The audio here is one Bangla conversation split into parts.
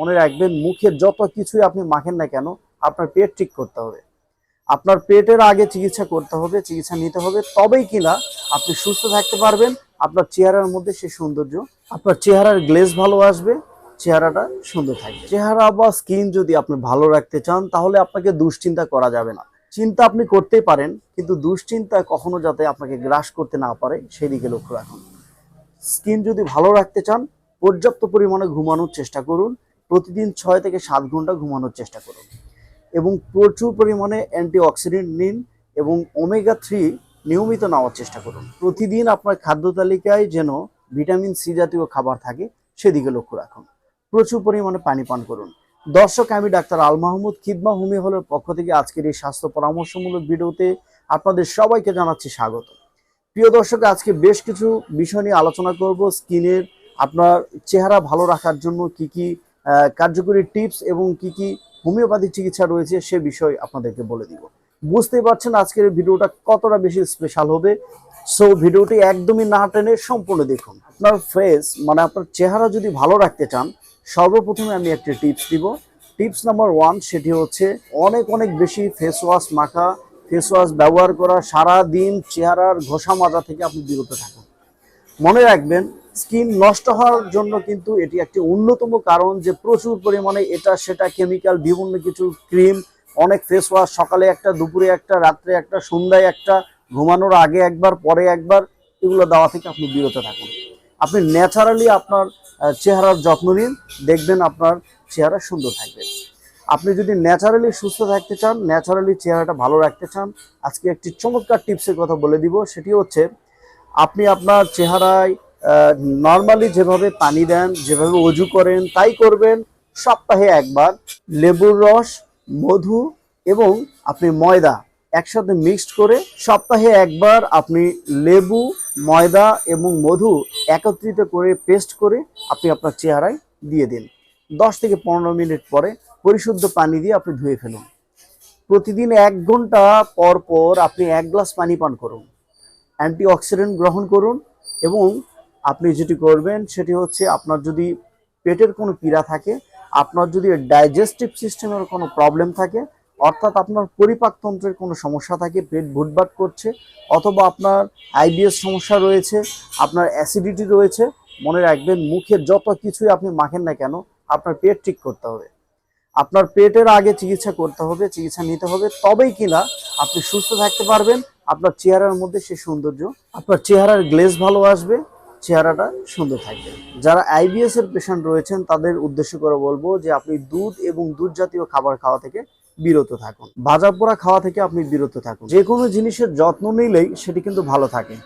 মনে রাখবেন মুখের যত কিছুই আপনি মাখেন না কেন, আপনার পেট ঠিক করতে হবে। আপনার পেটের আগে চিকিৎসা করতে হবে, চিকিৎসা নিতে হবে, তবেই কিনা আপনি সুস্থ থাকতে পারবেন, আপনার চেহারার মধ্যে সে সৌন্দর্য, আপনার চেহারার গ্লেজ ভালো আসবে, চেহারাটা সুন্দর থাকবে। চেহারা বা স্কিন যদি আপনি ভালো রাখতে চান, তাহলে আপনাকে দুশ্চিন্তা করা যাবে না। চিন্তা আপনি করতেই পারেন, কিন্তু দুশ্চিন্তা কখনো যাতে আপনাকে গ্রাস করতে না পারে, সেদিকে লক্ষ্য রাখুন। স্কিন যদি ভালো রাখতে চান, পর্যাপ্ত পরিমাণে ঘুমানোর চেষ্টা করুন প্রতিদিন ছয় থেকে সাত ঘণ্টা ঘুমানোর চেষ্টা করুন। এবং প্রচুর পরিমাণে অ্যান্টিঅক্সিডেন্ট নিন এবং ওমেগা থ্রি নিয়মিত নেওয়ার চেষ্টা করুন। প্রতিদিন আপনার খাদ্য তালিকায় যেন ভিটামিন সি জাতীয় খাবার থাকে, সেদিকে লক্ষ্য রাখুন। প্রচুর পরিমাণে পানি পান করুন। দর্শক, আমি ডাক্তার আল মাহমুদ খিদমা হোমি হলের পক্ষ থেকে আজকের এই স্বাস্থ্য পরামর্শমূলক ভিডিওতে আপনাদের সবাইকে জানাচ্ছি স্বাগত। প্রিয় দর্শক, আজকে বেশ কিছু বিষয় নিয়ে আলোচনা করব। স্কিনের আপনার চেহারা ভালো রাখার জন্য কি কি কার্যকরী টিপস এবং কি কি হোমিওপ্যাথি চিকিৎসা রয়েছে সে বিষয় আপনাদেরকে বলে দিব। বুঝতেই পারছেন আজকের ভিডিওটা কতটা বেশি স্পেশাল হবে। সো ভিডিওটি একদমই না টেনে সম্পূর্ণ দেখুন। আপনার ফেস মানে আপনার চেহারা যদি ভালো রাখতে চান, সর্বপ্রথমে আমি একটি টিপস দিব। টিপস নাম্বার ওয়ান সেটি হচ্ছে অনেক অনেক বেশি ফেস ওয়াশ মাখা ফেস ওয়াশ ব্যবহার করা সারা দিন চেহারার ঘষা মাজা থেকে আপনি বিরত থাকুন। মনে রাখবেন স্কিন নষ্ট হওয়ার জন্য কিন্তু এটি একটি অন্যতম কারণ যে প্রচুর পরিমাণে এটা, সেটা কেমিক্যাল বিভিন্ন কিছু ক্রিম অনেক ফেস ওয়াশ সকালে একটা, দুপুরে একটা, রাত্রে একটা, সন্ধ্যায় একটা, ঘুমানোর আগে একবার, পরে একবার, এগুলো দেওয়া থেকে আপনি বিরত থাকুন। আপনি ন্যাচারালি আপনার চেহারার যত্ন নিন, দেখবেন আপনার চেহারা সুন্দর থাকবে। আপনি যদি ন্যাচারালি সুস্থ থাকতে চান ন্যাচারালি চেহারাটা ভালো রাখতে চান, আজকে একটি চমৎকার টিপসের কথা বলে দিব, সেটি হচ্ছে আপনি আপনার চেহারায় নর্মালি যেভাবে পানি দেন, যেভাবে অজু করেন, তাই করবেন। সপ্তাহে একবার লেবুর রস, মধু এবং আপনি ময়দা একসাথে মিক্সড করে সপ্তাহে একবার আপনি লেবু, ময়দা এবং মধু একত্রিত করে পেস্ট করে আপনি আপনার চেহারায় দিয়ে দিন। দশ থেকে পনেরো মিনিট পরে পরিশুদ্ধ পানি দিয়ে আপনি ধুয়ে ফেলুন। প্রতিদিন এক ঘণ্টা পর পর আপনি এক গ্লাস পানি পান করুন। অ্যান্টিঅক্সিডেন্ট গ্রহণ করুন এবং আপনি যেটি করবেন সেটি হচ্ছে আপনার যদি পেটের কোনো পীড়া থাকে, আপনার যদি ডাইজেস্টিভ সিস্টেমের কোনো প্রবলেম থাকে, অর্থাৎ আপনার পরিপাকতন্ত্রের কোনো সমস্যা থাকে, পেট ভুটভাট করছে, অথবা আপনার আইবিএস সমস্যা রয়েছে, আপনার অ্যাসিডিটি রয়েছে, মনে রাখবেন মুখে যত কিছুই আপনি মাখেন না কেন, আপনার পেট ঠিক করতে হবে। আপনার পেটের আগে চিকিৎসা করতে হবে, চিকিৎসা নিতে হবে, তবেই কিনা আপনি সুস্থ থাকতে পারবেন, আপনার চেহারার মধ্যে সে সৌন্দর্য, আপনার চেহারার গ্লেজ ভালো আসবে চেহারাটা সুন্দর থাকবে। যারা আইবিএস এর পেশেন্ট রয়েছেন, তাদের উদ্দেশ্য করে বলব যে আপনি দুধ এবং দুধ জাতীয় খাবার খাওয়া থেকে বিরত থাকুন। ভাজা পোড়া খাওয়া থেকে আপনি বিরত থাকুন। যে কোনো জিনিসের যত্ন নিলেই সেটি কিন্তু ভালো থাকে।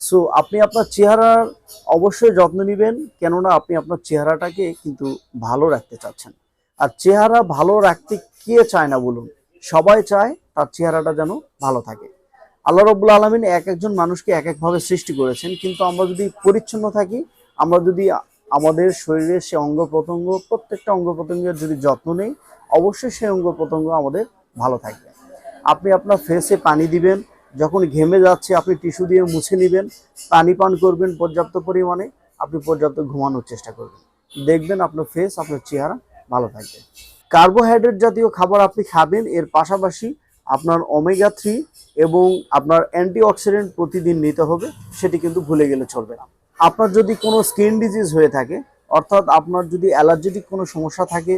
সো আপনি আপনার চেহারার অবশ্যই যত্ন নেবেন, কেননা আপনি আপনার চেহারাটাকে কিন্তু ভালো রাখতে চাচ্ছেন। আর চেহারা ভালো রাখতে কে চায় না বলুন? সবাই চায় তার চেহারাটা যেন ভালো থাকে। আল্লাহ রব্বুল আলমিন এক একজন মানুষকে এক একভাবে সৃষ্টি করেছেন। কিন্তু আমরা যদি পরিচ্ছন্ন থাকি, আমরা যদি আমাদের শরীরের সে অঙ্গ প্রত্যঙ্গ, প্রত্যেকটা অঙ্গ প্রত্যঙ্গের যদি যত্ন নেই, অবশ্যই সেই অঙ্গ প্রত্যঙ্গ আমাদের ভালো থাকবে। আপনি আপনার ফেসে পানি দিবেন, যখন ঘেমে যাচ্ছে আপনি টিস্যু দিয়ে মুছে নেবেন, পানি পান করবেন পর্যাপ্ত পরিমাণে, আপনি পর্যাপ্ত ঘুমানোর চেষ্টা করবেন। দেখবেন আপনার ফেস আপনার চেহারা ভালো থাকবে। কার্বোহাইড্রেট জাতীয় খাবার আপনি খাবেন, এর পাশাপাশি আপনার ওমেগা থ্রি এবং আপনার অ্যান্টিঅক্সিডেন্ট প্রতিদিন নিতে হবে, সেটি কিন্তু ভুলে গেলে চলবে না। আপনার যদি কোনো স্কিন ডিজিজ হয়ে থাকে, অর্থাৎ আপনার যদি অ্যালার্জেটিক কোনো সমস্যা থাকে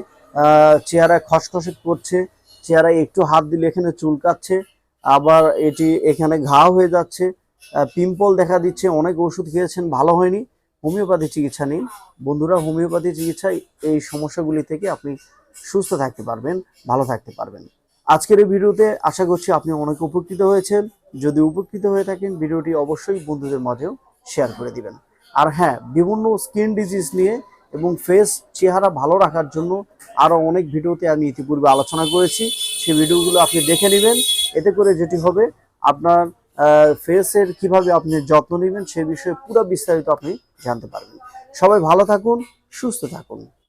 চেহারায় খসখসে করছে, চেহারায় একটু হাত দিলে এখানে চুলকাচ্ছে, আবার এটি এখানে ঘা হয়ে যাচ্ছে পিম্পল দেখা দিচ্ছে, অনেক ওষুধ খেয়েছেন, ভালো হয়নি, হোমিওপ্যাথি চিকিৎসা নিন। বন্ধুরা, হোমিওপ্যাথি চিকিৎসায় এই সমস্যাগুলি থেকে আপনি সুস্থ থাকতে পারবেন, ভালো থাকতে পারবেন। আজকের এই ভিডিওতে আশা করছি আপনি অনেক উপকৃত হয়েছেন। যদি উপকৃত হয়ে থাকেন, ভিডিওটি অবশ্যই বন্ধুদের মাঝেও শেয়ার করে দিবেন। আর হ্যাঁ বিভিন্ন স্কিন ডিজিজ নিয়ে এবং ফেস চেহারা ভালো রাখার জন্য আরও অনেক ভিডিওতে আমি ইতিপূর্বে আলোচনা করেছি। সেই ভিডিওগুলো আপনি দেখে নেবেন। এতে করে যেটি হবে, আপনার ফেসের কীভাবে আপনি যত্ন নেবেন সে বিষয়ে পুরো বিস্তারিত আপনি জানতে পারবেন। সবাই ভালো থাকুন, সুস্থ থাকুন।